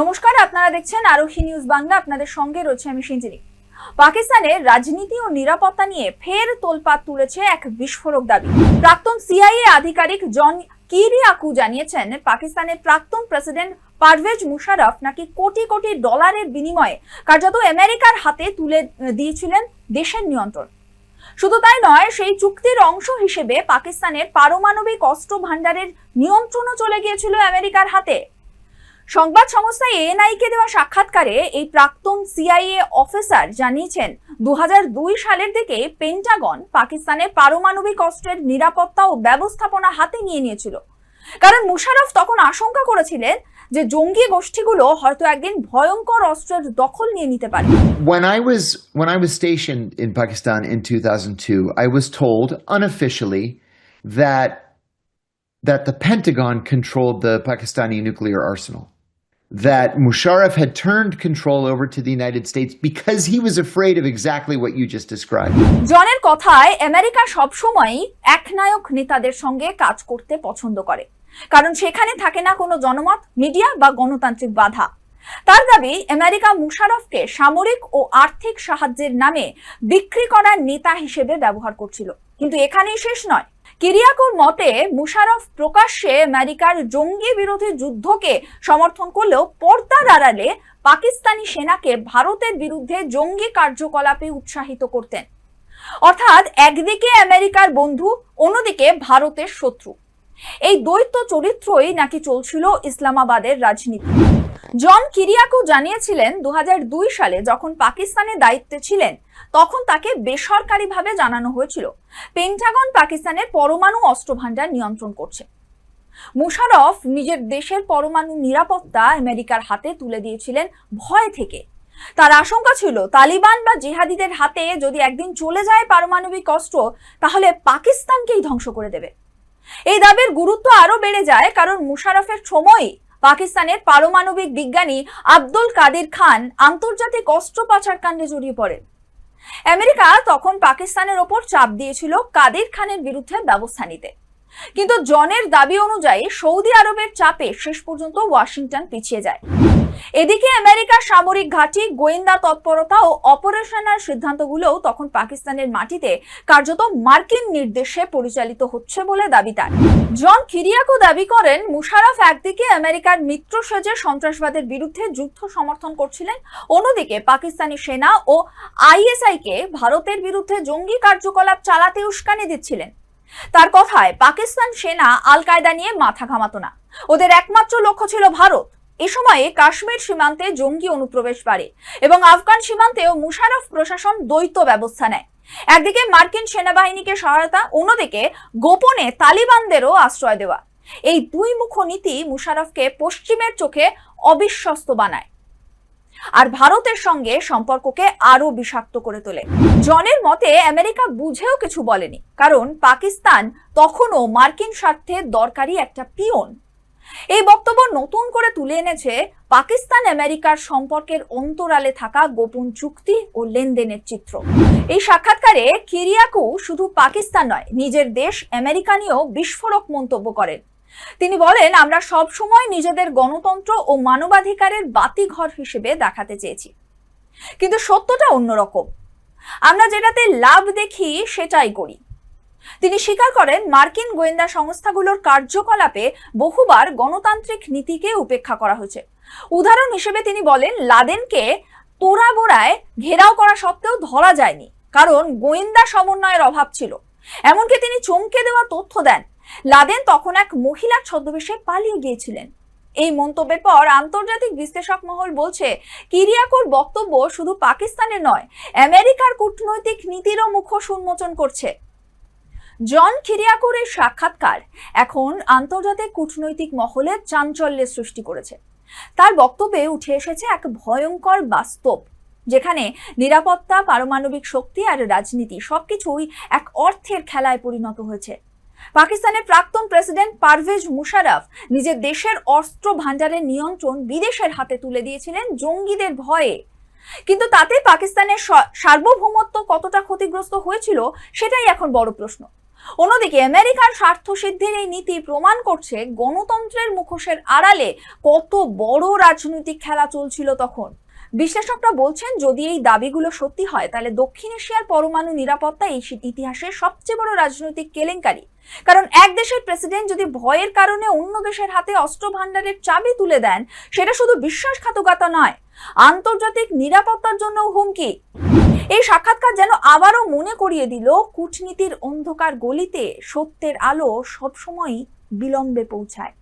নমস্কার, আপনারা দেখছেন আরোহী নিউজ বাংলা। আপনাদের সঙ্গে রয়েছে আমি সিঞ্জিনী। পাকিস্তানের রাজনীতি ও নিরাপত্তা নিয়ে ফের তোলপাত তুলেছে এক বিস্ফোরক দাবি। প্রাক্তন সিআইএ আধিকারিক জন কিরিয়াকু জানিয়েছেন, পাকিস্তানের প্রাক্তন প্রেসিডেন্ট পারভেজ মুশারফ নাকি কোটি কোটি ডলারের বিনিময়ে কার্যত আমেরিকার হাতে তুলে দিয়েছিলেন দেশের নিয়ন্ত্রণ। শুধু তাই নয়, সেই চুক্তির অংশ হিসেবে পাকিস্তানের পারমাণবিক অস্ত্র ভাণ্ডারের নিয়ন্ত্রণও চলে গিয়েছিল আমেরিকার হাতে। সংবাদ সংস্থা এএনআই কে দেওয়া সাক্ষাৎকারে এই প্রাক্তন সিআইএ অফিসার জানিয়েছেন দুহাজার দুই সালের দিকে পেন্টাগন পাকিস্তানের পারমাণবিক অস্ত্রের নিরাপত্তা ও ব্যবস্থাপনা হাতে নিয়ে নিয়েছিল কারণ মুশারফ তখন আশঙ্কা করেছিলেন যে জঙ্গি গোষ্ঠীগুলো হয়তো একদিন ভয়ঙ্কর অস্ত্রের দখল নিয়ে নিতে পারে When I was when I was stationed in Pakistan in 2002, I was told unofficially that that the Pentagon controlled the Pakistani nuclear arsenal. That Musharraf had turned control over to the United States because he was afraid of exactly what you just described. জনের কথায় America সবসময়ই একনায়ক নেতাদের সঙ্গে কাজ করতে পছন্দ করে। কারণ সেখানে থাকে না কোনো জনমত, মিডিয়া বা গণতান্ত্রিক বাধা। তার দাবি, আমেরিকা মুশারফকে সামরিক ও আর্থিক সাহায্যের নামে বিক্রি করার নেতা হিসেবে ব্যবহার করছিল। কিন্তু এখানেই শেষ নয়। কিরিয়াকুর মতে, মুশারফ প্রকাশ্যে আমেরিকার জঙ্গি বিরোধী যুদ্ধকে সমর্থন করলেও পর্দার আড়ালে পাকিস্তানি সেনাকে ভারতের বিরুদ্ধে জঙ্গি কার্যকলাপে উৎসাহিত করতেন। অর্থাৎ একদিকে আমেরিকার বন্ধু, অন্যদিকে ভারতের শত্রু। এই দ্বৈত চরিত্রই নাকি চলছিল ইসলামাবাদের রাজনীতি। জন কিরিয়াকু জানিয়েছিলেন দু হাজার দুই সালে যখন পাকিস্তানে দায়িত্বে ছিলেন তখন তাকে বেসরকারিভাবে জানানো হয়েছিল। পেন্টাগন পাকিস্তানের পরমাণু অস্ত্র ভান্ডার নিয়ন্ত্রণ করছে। মুশারফ নিজের দেশের পরমাণু নিরাপত্তা আমেরিকার হাতে তুলে দিয়েছিলেন ভয় থেকে। তার আশঙ্কা ছিল, তালিবান বা জিহাদিদের হাতে যদি একদিন চলে যায় পারমাণবিক অস্ত্র, তাহলে পাকিস্তানকেই ধ্বংস করে দেবে। এই দাবির গুরুত্ব আরও বেড়ে যায় কারণ মুশারফের সময় পাকিস্তানের পারমাণবিক বিজ্ঞানী আব্দুল কাদির খান আন্তর্জাতিক অস্ত্র পাচারকাণ্ডে জড়িয়ে পড়েন। আমেরিকা তখন পাকিস্তানের ওপর চাপ দিয়েছিল কাদের খানের বিরুদ্ধে ব্যবস্থা নিতে। কিন্তু জনের দাবি অনুযায়ী সৌদি আরবের চাপে শেষ পর্যন্ত ওয়াশিংটন পিছিয়ে যায়। এদিকে আমেরিকার সামরিক ঘাঁটি, গোয়েন্দা তৎপরতা ও অপারেশনাল সিদ্ধান্তগুলোও তখন পাকিস্তানের মাটিতে কার্যত মার্কিন নির্দেশে পরিচালিত হচ্ছে বলে দাবি তার। জন কিরিয়াকো দাবি করেন, মুশারফ একদিকে আমেরিকার মিত্র সেজে সন্ত্রাসবাদের বিরুদ্ধে যুদ্ধ সমর্থন করছিলেন, অন্যদিকে পাকিস্তানি সেনা ও আইএসআই কে ভারতের বিরুদ্ধে জঙ্গি কার্যকলাপ চালাতে উস্কানি দিচ্ছিলেন। তার কথায় পাকিস্তান সেনা আল কায়দা নিয়ে মাথা ঘামাতো না। ওদের একমাত্র লক্ষ্য ছিল ভারত। এ সময়ে কাশ্মীর সীমান্তে জঙ্গি অনুপ্রবেশ বাড়ে এবং আফগান সীমান্তেও মুশারফ প্রশাসন দ্বৈত ব্যবস্থা নেয়। একদিকে মার্কিন সেনাবাহিনীকে সহায়তা, অন্যদিকে গোপনে তালিবানদেরও আশ্রয় দেওয়া। এই দুই মুখ নীতি মুশারফকে পশ্চিমের চোখে অবিশ্বস্ত বানায়। আর ভারতের সঙ্গে সম্পর্ককে আরও বিষাক্ত করে তোলে। জনের মতে আমেরিকা বুঝেও কিছু বলেনি, কারণ পাকিস্তান তখনও মার্কিন স্বার্থে দরকারি একটা পিয়ন এই বক্তব্য নতুন করে তুলে এনেছে পাকিস্তান আমেরিকার সম্পর্কের অন্তরালে থাকা গোপন চুক্তি ও লেনদেনের চিত্র। এই সাক্ষাৎকারে কিরিয়াকু শুধু পাকিস্তান নয়, নিজের দেশ আমেরিকা নিয়েও বিস্ফোরক মন্তব্য করেন। তিনি বলেন, আমরা সব সময় নিজেদের গণতন্ত্র ও মানবাধিকারের বাতিঘর হিসেবে দেখাতে চেয়েছি। কিন্তু সত্যটা অন্যরকম। আমরা যেটাতে লাভ দেখি সেটাই করি। তিনি স্বীকার করেন, মার্কিন গোয়েন্দা সংস্থাগুলোর কার্যকলাপে বহুবার গণতান্ত্রিক নীতিকে উপেক্ষা করা হয়েছে। উদাহরণ হিসেবে তিনি বলেন, লাদেনকে তোড়াবোড়ায় ঘেরাও করা সত্ত্বেও ধরা যায়নি, কারণ গোয়েন্দা সমন্বয়ের অভাব ছিল। এমনকি তিনি চমকে দেওয়া তথ্য দেন। লাদেন তখন এক মহিলার ছদ্মবেশে পালিয়ে গিয়েছিলেন। এই মন্তব্যের পর আন্তর্জাতিক বিশ্লেষক মহল বলছে, কিরিয়াকুর বক্তব্য শুধু পাকিস্তানের নয়, আমেরিকার কূটনৈতিক নীতিরও মুখোশ উন্মোচন করছে। জন খিরিয়াকুর এই সাক্ষাৎকার এখন আন্তর্জাতিক কূটনৈতিক মহলে চাঞ্চল্যের সৃষ্টি করেছে। তার বক্তব্যে উঠে এসেছে এক ভয়ঙ্কর বাস্তব, যেখানে নিরাপত্তা, পারমাণবিক শক্তি আর রাজনীতি সবকিছুই এক অর্থের খেলায় পরিণত হয়েছে। পাকিস্তানের প্রাক্তন প্রেসিডেন্ট পারভেজ মুশারফ নিজের দেশের অস্ত্র ভান্ডারের নিয়ন্ত্রণ বিদেশের হাতে তুলে দিয়েছিলেন জঙ্গিদের ভয়ে। কিন্তু তাতে পাকিস্তানের সার্বভৌমত্ব কতটা ক্ষতিগ্রস্ত হয়েছিল সেটাই এখন বড় প্রশ্ন। অন্যদিকে আমেরিকার স্বার্থসিদ্ধির এই নীতি প্রমাণ করছে গণতন্ত্রের মুখোশের আড়ালে কত বড় রাজনৈতিক খেলা চলছিল তখন। বিশ্লেষকরা বলছেন, যদি এই দাবিগুলো সত্যি হয়, তাহলে দক্ষিণ এশিয়ার পরমাণু নিরাপত্তা এই ইতিহাসের সবচেয়ে বড় রাজনৈতিক কেলেঙ্কারি। কারণ এক দেশের প্রেসিডেন্ট যদি ভয়ের কারণে অন্য দেশের হাতে অস্ত্র ভান্ডারের চাবি তুলে দেন, সেটা শুধু বিশ্বাসঘাতকতা নয়, আন্তর্জাতিক নিরাপত্তার জন্য হুমকি। এই সাক্ষাৎকার যেন আবারও মনে করিয়ে দিল, কূটনীতির অন্ধকার গলিতে সত্যের আলো সবসময়ই বিলম্বে পৌঁছায়।